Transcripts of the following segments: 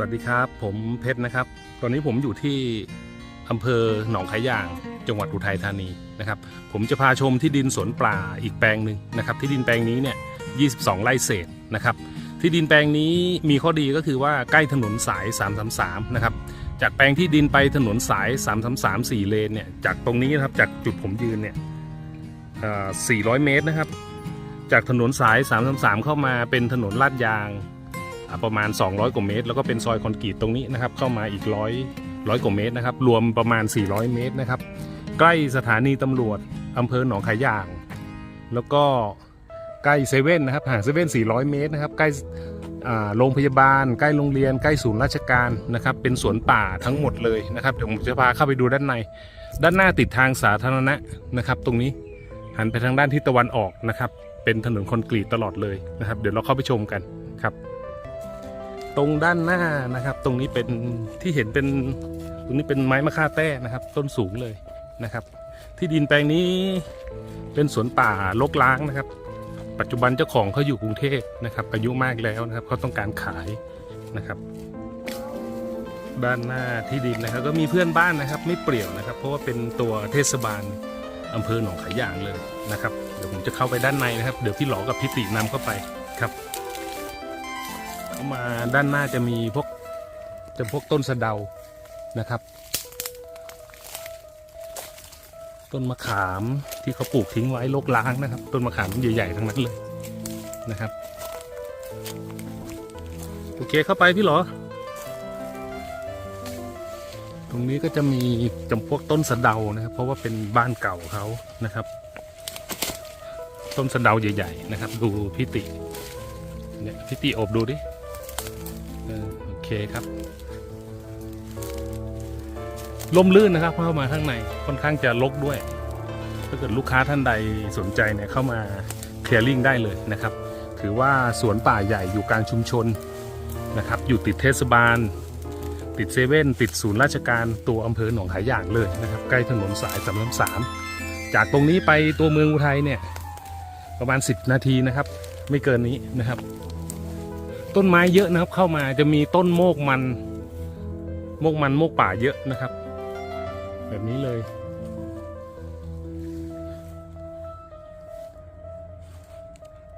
วัสดีครับ ผมเพชรนะครับ ตอนนี้ผมอยู่ที่อำเภอหนองขายาง จังหวัดอุทัยธานีนะครับ ผมจะพาชมที่ดินสวนปลาอีกแปลงหนึ่งนะครับ ที่ดินแปลงนี้เนี่ย 22 ไร่เศษนะครับ ที่ดินแปลงนี้มีข้อดีก็คือว่าใกล้ถนนสาย 333 นะครับ จากแปลงที่ดินไปถนนสาย 333 4 เลนเนี่ย จากตรงนี้นะครับ จากจุดผมยืนเนี่ย400 เมตรนะครับ จากถนนสาย 333 เข้ามาเป็นถนนลาดยาง ประมาณ 200 กว่าเมตร แล้วก็เป็นซอยคอนกรีตตรงนี้นะครับ เข้ามาอีกร้อยร้อยกว่าเมตรนะครับ รวมประมาณ 400 เมตรนะครับ ใกล้สถานีตำรวจอำเภอหนองขายาง แล้วก็ใกล้เซเว่นนะครับห่างเซเว่น400 เมตรนะครับ ใกล้โรงพยาบาล ใกล้โรงเรียน ใกล้ศูนย์ราชการนะครับ เป็นสวนป่าทั้งหมดเลยนะครับ เดี๋ยวผมจะพาเข้าไปดูด้านใน ด้านหน้าติดทางสาธารณะนะครับ ตรงนี้หันไปทางด้านทิศตะวันออกนะครับ เป็นถนนคอนกรีตตลอดเลยนะครับ เดี๋ยวเราเข้าไปชมกันครับ ตรงด้านหน้านะครับ ตรงนี้เป็นที่เห็นเป็นตรงนี้เป็นไม้มะค่าแต้นะครับ ต้นสูงเลยนะครับ ที่ดินแปลงนี้เป็นสวนป่ารกล้างนะครับ ปัจจุบันเจ้าของเขาอยู่กรุงเทพนะครับ อายุมากแล้วนะครับเขาต้องการขายนะครับ ด้านหน้าที่ดินนะครับ ก็มีเพื่อนบ้านนะครับ ไม่เปรี่ยวนะครับ เพราะว่าเป็นตัวเทศบาลอำเภอหนองขายางเลยนะครับ เดี๋ยวผมจะเข้าไปด้านในนะครับ เดี๋ยวพี่หลอกับพี่ตินำเข้าไปครับ เข้ามาด้านหน้าจะมีพวกจะพวกต้นสะเดานะครับ ต้นมะขามที่เขาปลูกทิ้งไว้โรกล้างนะครับ ต้นมะขามใหญ่ๆทั้งนั้นเลยนะครับโอเคเข้าไปพี่เหรอ ตรงนี้ก็จะมีจำพวกต้นสะเดานะครับ เพราะว่าเป็นบ้านเก่าเขานะครับ ต้นสะเดาใหญ่ ๆ นะครับ ดูพี่ติเนี่ยพี่ติอบดูดิ ออโอเคครับล่มลื่นนะครับเข้ามาข้างในค่อนข้างจะรกด้วย ถ้าเกิดลูกค้าท่านใดสนใจเนี่ยเข้ามาเคลียร์ลิงได้เลยนะครับ ถือว่าสวนป่าใหญ่อยู่กลางชุมชนนะครับ อยู่ติดเทศบาล ติดเซเว่นติดศูนย์ราชการตัวอำเภอหนองขายอย่างเลยนะครับ ใกล้ถนนสายสามสามจากตรงนี้ไปตัวเมืองอุทัยเนี่ยประมาณ 10 นาทีนะครับ ไม่เกินนี้นะครับ ต้นไม้เยอะนะครับ เข้ามาจะมีต้นโมกมัน โมกมันโมกป่าเยอะนะครับ แบบนี้เลย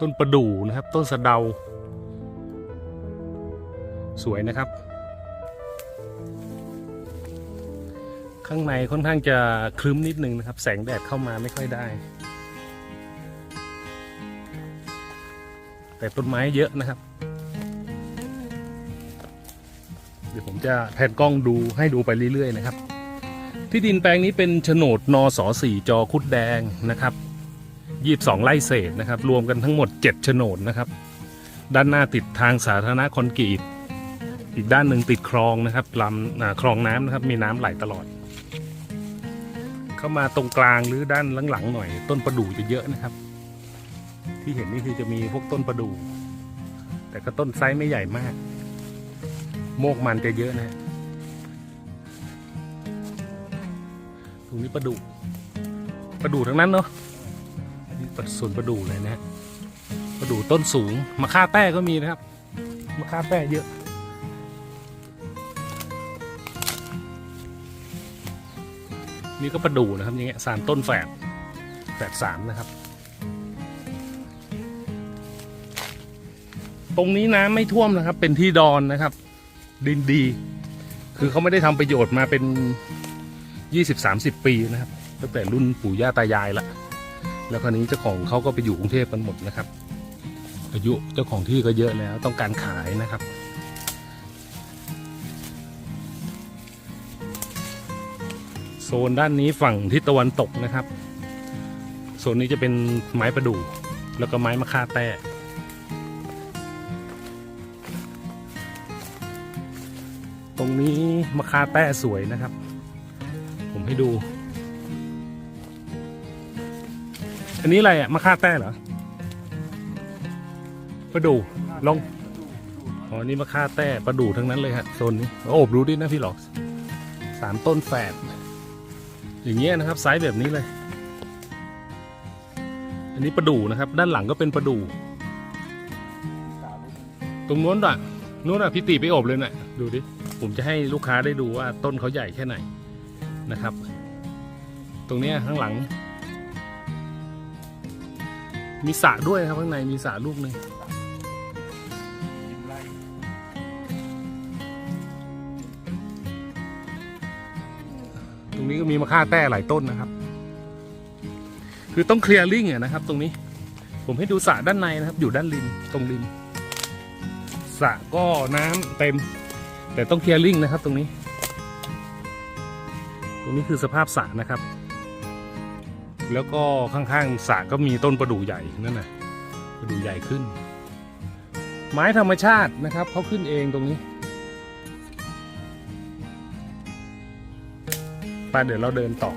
ต้นประดู่นะครับ ต้นสะเดา สวยนะครับ ข้างในค่อนข้างจะคลึ้มนิดนึงนะครับ แสงแดดเข้ามาไม่ค่อยได้แต่ต้นไม้เยอะนะครับ ยวผมจะแผนกล้องดูให้ดูไปเรื่อยๆนะครับ ที่ดินแปลงนี้เป็นโฉนดนสสี่จอคุดแดงนะครับยี่สองไร่เศษนะครับ รวมกันทั้งหมดเจ็ดโฉนดนะครับ ด้านหน้าติดทางสาธารณะคอนกรีต อีกด้านหนึ่งติดคลองนะครับลำคลองน้ำนะครับมีน้ำไหลตลอด เข้ามาตรงกลางหรือด้านหลังๆหน่อย ต้นประดู่จะเยอะนะครับ ที่เห็นนี่คือจะมีพวกต้นประดู่แต่ก็ต้นไซส์ไม่ใหญ่มาก โมกมันจะเยอะนะฮะตรงนี้ประดูประดูทั้งนั้นเนาะนี่ปส่วนประดูเลยนะฮะประดูต้นสูงมะค่าแต้ก็มีนะครับมะค่าแต้เยอะนี่ก็ประดูนะครับอย่างเงี้ยสามต้นแฝดแฝดสามนะครับ ตรงนี้น้ำไม่ท่วมนะครับ เป็นที่ดอนนะครับ ดินดี คือเขาไม่ได้ทำประโยชน์มาเป็นยี่สิบสามสิบปีนะครับ ตั้งแต่รุ่นปู่ย่าตายายละแล้วคราวนี้เจ้าของเขาก็ไปอยู่กรุงเทพกันหมดนะครับ อายุเจ้าของที่ก็เยอะแล้วต้องการขายนะครับโซนด้านนี้ฝั่งทิศตะวันตกนะครับโซนนี้จะเป็นไม้ประดู่แล้วก็ไม้มะค่าแต้ รงนี้มะค่าแต้สวยนะครับ ผมให้ดู อันนี้อะไรอะมะค่าแต้เหรอประดู่ลองอ๋อนี่มะค่าแต้ประดู่ทั้งนั้นเลยฮะโซนนี้โอบดูดินะพี่หลอกสามต้นแฝดอย่างเงี้ยนะครับไซส์แบบนี้เลย อันนี้ประดู่นะครับ ด้านหลังก็เป็นประดู่ตรงนู้นอะนู้นอะพี่ตีไปโอบเลยน่ะดูดิ ผมจะให้ลูกค้าได้ดูว่าต้นเขาใหญ่แค่ไหนนะครับ ตรงนี้ข้างหลัง มีสระด้วยครับข้างในมีสระลูกหนึ่งตรงนี้ก็มีมะค่าแต้หลายต้นนะครับ คือต้องเคลียร์ลิงอะนะครับ ตรงนี้ผมให้ดูสระด้านในนะครับ อยู่ด้านริมตรงริมสระก็น้ำเต็ม แต่ต้องเคลียร์ลิงนะครับตรงนี้ ตรงนี้คือสภาพสระนะครับ แล้วก็ข้างๆสระก็มีต้นประดู่ใหญ่นั่นนะประดู่ใหญ่ขึ้น ไม้ธรรมชาตินะครับเขาขึ้นเองตรงนี้ไปเดี๋ยวเราเดินต่อ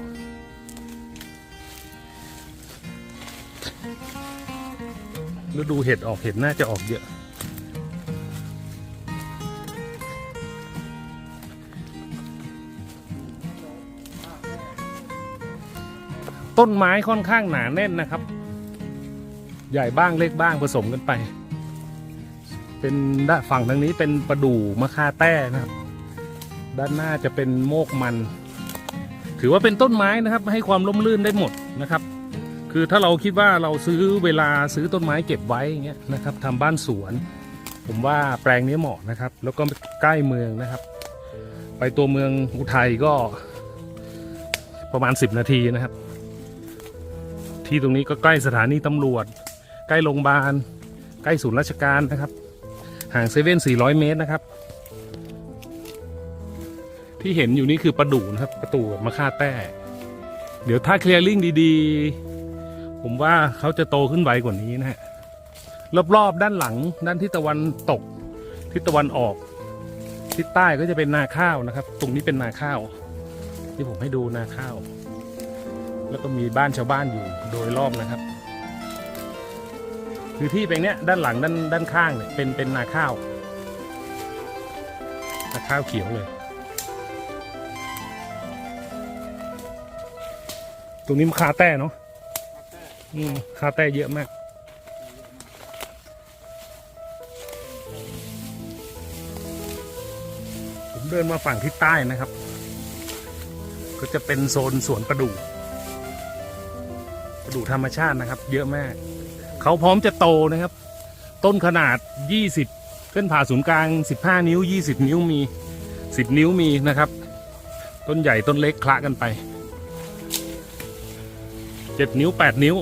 ฤดูเห็ดออกเห็ดน่าจะออกเยอะ ต้นไม้ค่อนข้างหนาแน่นนะครับ ใหญ่บ้างเล็กบ้างผสมกันไป เป็นด้านฝั่งทางนี้เป็นประดู่มะค่าแต้นะครับ ด้านหน้าจะเป็นโมกมัน ถือว่าเป็นต้นไม้นะครับ ให้ความร่มรื่นได้หมดนะครับ คือถ้าเราคิดว่าเราซื้อเวลาซื้อต้นไม้เก็บไว้อย่างเงี้ยนะครับทำบ้านสวน ผมว่าแปลงนี้เหมาะนะครับ แล้วก็ใกล้เมืองนะครับ ไปตัวเมืองอุทัยก็ประมาณ 10 นาทีนะครับ ที่ตรงนี้ก็ใกล้สถานีตำรวจ ใกล้โรงพยาบาล ใกล้ศูนย์ราชการนะครับ ห่างเซเว่น400 เมตรนะครับ ที่เห็นอยู่นี่คือประดูนะครับ ประตูมะค่าแต้ เดี๋ยวถ้าเคลียร์ลิงดีๆ ผมว่าเขาจะโตขึ้นไวกว่านี้นะฮะ รอบๆ ด้านหลัง ด้านทิศตะวันตก ทิศตะวันออก ทิศใต้ก็จะเป็นนาข้าวนะครับ ตรงนี้เป็นนาข้าว ที่ผมให้ดูนาข้าว แล้วก็มีบ้านชาวบ้านอยู่โดยรอบนะครับ คือที่แปลงเนี้ยด้านหลังด้านด้านข้างเนี่ยเป็นเป็นนาข้าวนาข้าวเขียวเลย ตรงนี้มันคาแต้เนาะอืมคาแต้เยอะมากผมเดินมาฝั่งทิศใต้นะครับ ก็จะเป็นโซนสวนประดู่ ดูธรรมชาตินะครับ เยอะมาก เขาพร้อมจะโตนะครับ ต้นขนาด 20 เส้นผ่าศูนย์กลาง 15 นิ้ว 20 นิ้วมี 10 นิ้วมีนะครับ ต้นใหญ่ต้นเล็กคละกันไปเจ็ดนิ้วแปดนิ้ว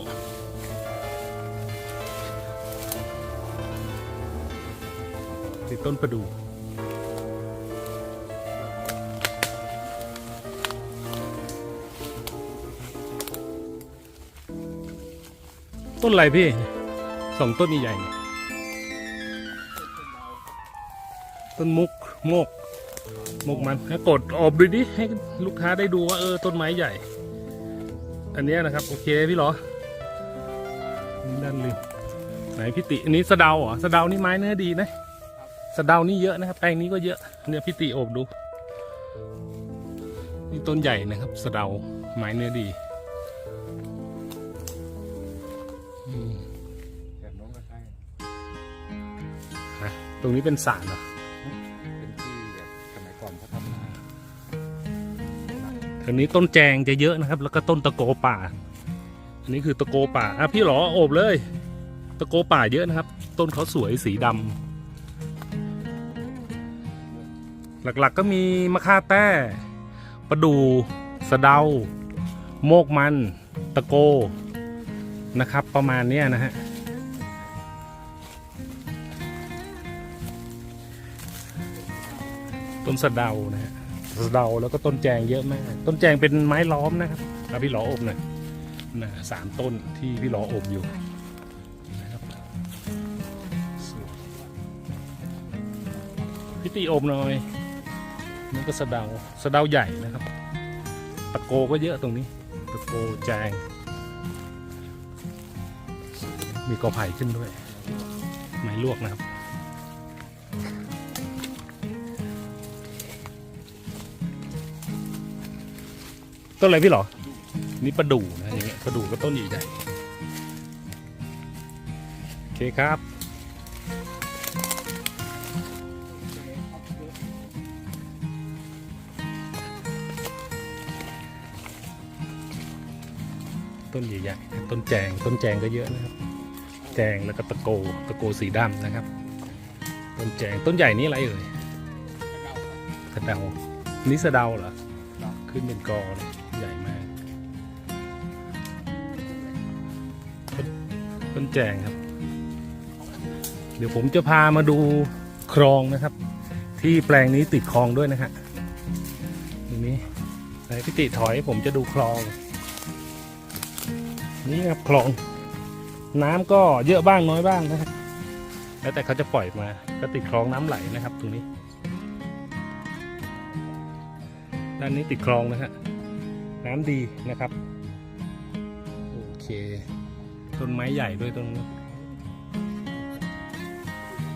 ติดต้นประดู่ ต้นอะไรพี่สองต้นใหญ่เนี่ยต้นมุกโมกโมกมันให้กดออบดูดิให้ลูกค้าได้ดูว่าเออต้นไม้ใหญ่ อันนี้นะครับโอเคพี่เหรอนี่ด้านริมไหนพี่ติอันนี้สะเดาเหรอสะเดานี่ไม้เนื้อดีนะสะเดานี่เยอะนะครับแปลงนี้ก็เยอะเนี่ยพี่ติอบดูนี่ต้นใหญ่นะครับสะเดาไม้เนื้อดี ตรงนี้เป็นสารเหรอเป็นที่แบบสมัยก่อนเขาทำนาทางนี้ต้นแจงจะเยอะนะครับ แล้วก็ต้นตะโกป่า อันนี้คือตะโกป่าอะพี่เหรอโอบเลย ตะโกป่าเยอะนะครับ ต้นเขาสวยสีดำหลักๆก็มีมะค่าแต้ประดูสะเดา โมกมัน ตะโกนะครับ ประมาณเนี้ยนะฮะ ต้นสะเดานะฮะสะเดาแล้วก็ต้นแจงเยอะมาก ต้นแจงเป็นไม้ล้อมนะครับแล้วพี่หลออบหน่อยนะสามต้นที่พี่หลออบอยู่นะครับพี่ตีอบหน่อยนี่ก็สะเดาสะเดาใหญ่นะครับ ตะโกก็เยอะตรงนี้ ตะโกแจง มีกอไผ่ขึ้นด้วย ไม้ลวกนะครับ ต้นอะไรพี่หรอ นี่ประดูนะอย่างเงี้ยประดูก็ต้นใหญ่ใหโอเคครับต้นใหญ่ใหญ่ต้นแจง ต้นแจงก็เยอะนะครับ แจงแล้วก็ตะโก ตะโกสีดำนะครับ ต้นแจง ต้นใหญ่นี้อะไรเอ่ยสะเดา นี่สะเดาเหรอ ขึ้นเป็นกอเลย แจงครับ เดี๋ยวผมจะพามาดูคลองนะครับ ที่แปลงนี้ติดคลองด้วยนะฮะตรงนี้ไหนพิติถอยผมจะดูคลอง นี่ครับคลอง น้ำก็เยอะบ้างน้อยบ้างนะครับแล้วแต่เขาจะปล่อยมาก็ติดคลองน้ำไหลนะครับ ตรงนี้ ด้านนี้ติดคลองนะฮะน้ำดีนะครับ โอเค ต้นไม้ใหญ่ด้วยต้นนี้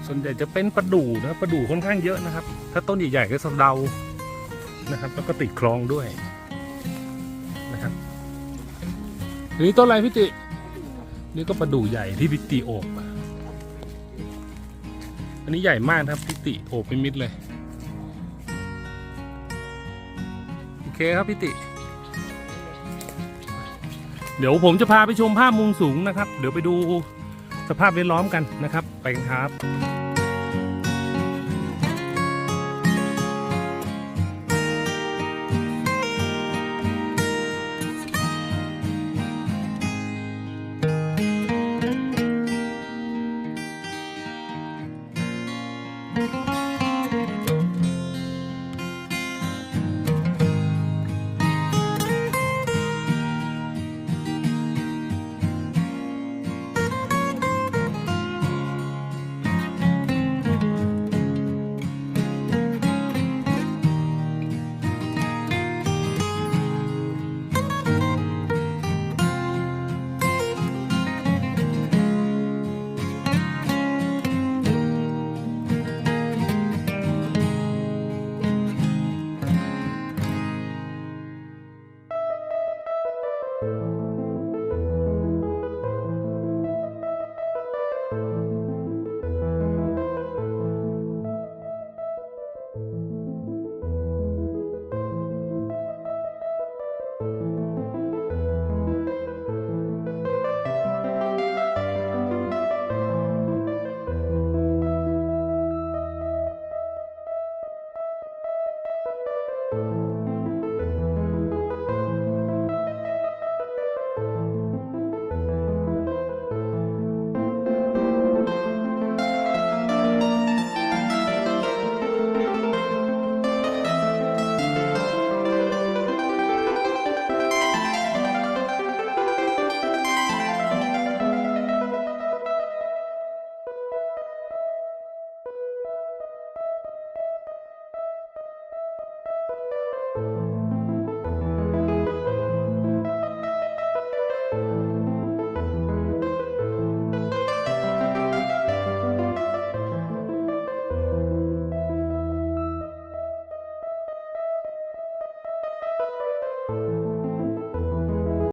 ส่วนใหญ่จะเป็นประดู่นะประดู่ค่อนข้างเยอะนะครับ ถ้าต้นใหญ่ๆก็สะเดานะครับ แล้วก็ติดคลองด้วยนะครับอันนี้ต้นอะไรพี่ติ นี่ก็ประดู่ใหญ่ที่พิติโอบอันนี้ใหญ่มากครับพิติโอบไปมิดเลย โอเคครับพิติ เดี๋ยวผมจะพาไปชมภาพมุมสูงนะครับ เดี๋ยวไปดูสภาพแวดล้อมกันนะครับ ไปกันครับ เ